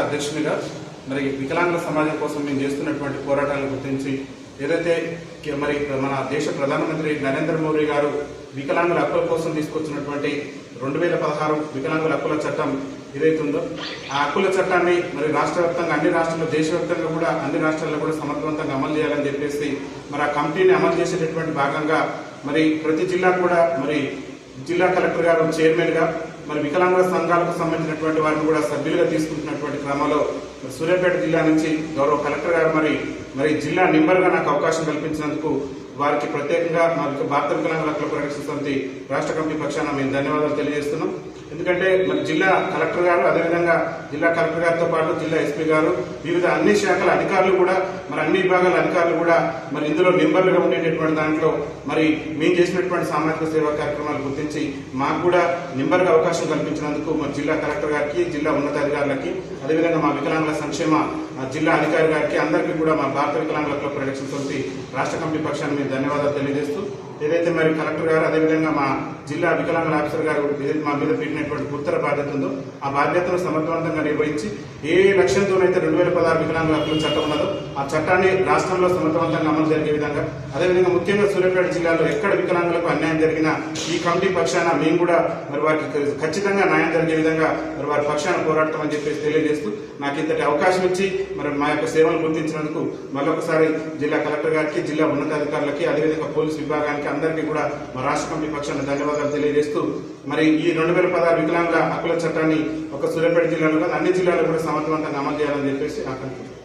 అధ్యక్షునిగా మరి వికలాంగుల సమాజం కోసం మేము చేస్తున్నటువంటి పోరాటాలను గుర్తించి ఏదైతే మరి మన దేశ ప్రధానమంత్రి నరేంద్ర మోడీ గారు వికలాంగుల హక్కుల కోసం తీసుకొచ్చినటువంటి రెండు వేల పదహారు వికలాంగుల హక్కుల చట్టం ఏదైతుందో ఆ హక్కుల చట్టాన్ని మరి రాష్ట్ర వ్యాప్తంగా అన్ని రాష్ట్రాల్లో దేశవ్యాప్తంగా కూడా అన్ని రాష్ట్రాల్లో కూడా సమర్థవంతంగా అమలు చేయాలని చెప్పేసి మరి ఆ కమిటీని అమలు చేసేటటువంటి భాగంగా మరి ప్రతి జిల్లా కూడా మరి జిల్లా కలెక్టర్ గారు చైర్మన్గా మరి వికలాంగుల సంఘాలకు సంబంధించినటువంటి వారిని కూడా సభ్యులుగా తీసుకుంటున్నటువంటి క్రమంలో మరి సూర్యాపేట జిల్లా నుంచి గౌరవ కలెక్టర్ గారు మరి మరి జిల్లా నింబర్గా నాకు అవకాశం కల్పించినందుకు వారికి ప్రత్యేకంగా మా భారత వికలాంగుల హక్కుల పరిరక్షణ సమితి రాష్ట్ర కమిటీ పక్షాన మేము ధన్యవాదాలు తెలియజేస్తున్నాం. ఎందుకంటే మరి జిల్లా కలెక్టర్ గారు అదేవిధంగా జిల్లా కలెక్టర్ గారితో పాటు జిల్లా ఎస్పీ గారు వివిధ అన్ని శాఖల అధికారులు కూడా మరి అన్ని విభాగాల అధికారులు కూడా మరి ఇందులో మెంబర్లుగా ఉండేటటువంటి దాంట్లో మరి మేము చేసినటువంటి సామాజిక సేవా కార్యక్రమాలు గుర్తించి మాకు కూడా నింబర్గా అవకాశం కల్పించినందుకు మరి జిల్లా కలెక్టర్ గారికి జిల్లా ఉన్నతాధికారులకి అదేవిధంగా మా వికలాంగుల సంక్షేమ జిల్లా అధికారి గారికి అందరికీ కూడా మా భారత వికలాంగుల హక్కుల పరిరక్షణ సమితి రాష్ట్ర కమిటీ పక్షాన్ని ధన్యవాదాలు తెలియజేస్తూ ఏదైతే మరి కలెక్టర్ గారు అదేవిధంగా మా జిల్లా వికలాంగుల ఆఫీసర్ గారు మా మీద పెట్టినటువంటి ఉత్తర బాధ్యత ఉందో ఆ బాధ్యతను సమర్థవంతంగా నిర్వహించి ఏ లక్ష్యంతోనైతే రెండు వేల పదహారు వికలాంగుల హక్కుల చట్టం ఉన్నదో ఆ చట్టాన్ని రాష్ట్రంలో సమర్థవంతంగా అమలు జరిగే విధంగా అదేవిధంగా ముఖ్యంగా సూర్యాపేట జిల్లాలో ఎక్కడ వికలాంగులకు అన్యాయం జరిగినా ఈ కమిటీ పక్షాన మేము కూడా మరి వారికి ఖచ్చితంగా న్యాయం జరిగే విధంగా మరి వారి పక్షాన పోరాడటం అని చెప్పేసి తెలియజేస్తూ నాకు ఇంతటి అవకాశం ఇచ్చి మరి మా యొక్క సేవలు గుర్తించినందుకు మరొకసారి జిల్లా కలెక్టర్ గారికి జిల్లా ఉన్నతాధికారులకి అదేవిధంగా పోలీస్ విభాగానికి అందరికీ కూడా మా రాష్ట్ర కమిటీ పక్షాన ధన్యవాదాలు. తెలియజేస్తూ మరి ఈ రెండు వేల పదహారు వికలాంగుల హక్కుల చట్టాన్ని ఒక సూర్యాపేట జిల్లాలో కాదు అన్ని జిల్లాలో కూడా సమర్థవంతంగా అమలు చేయాలని చెప్పేసి ఆకాంక్షిస్తున్నాను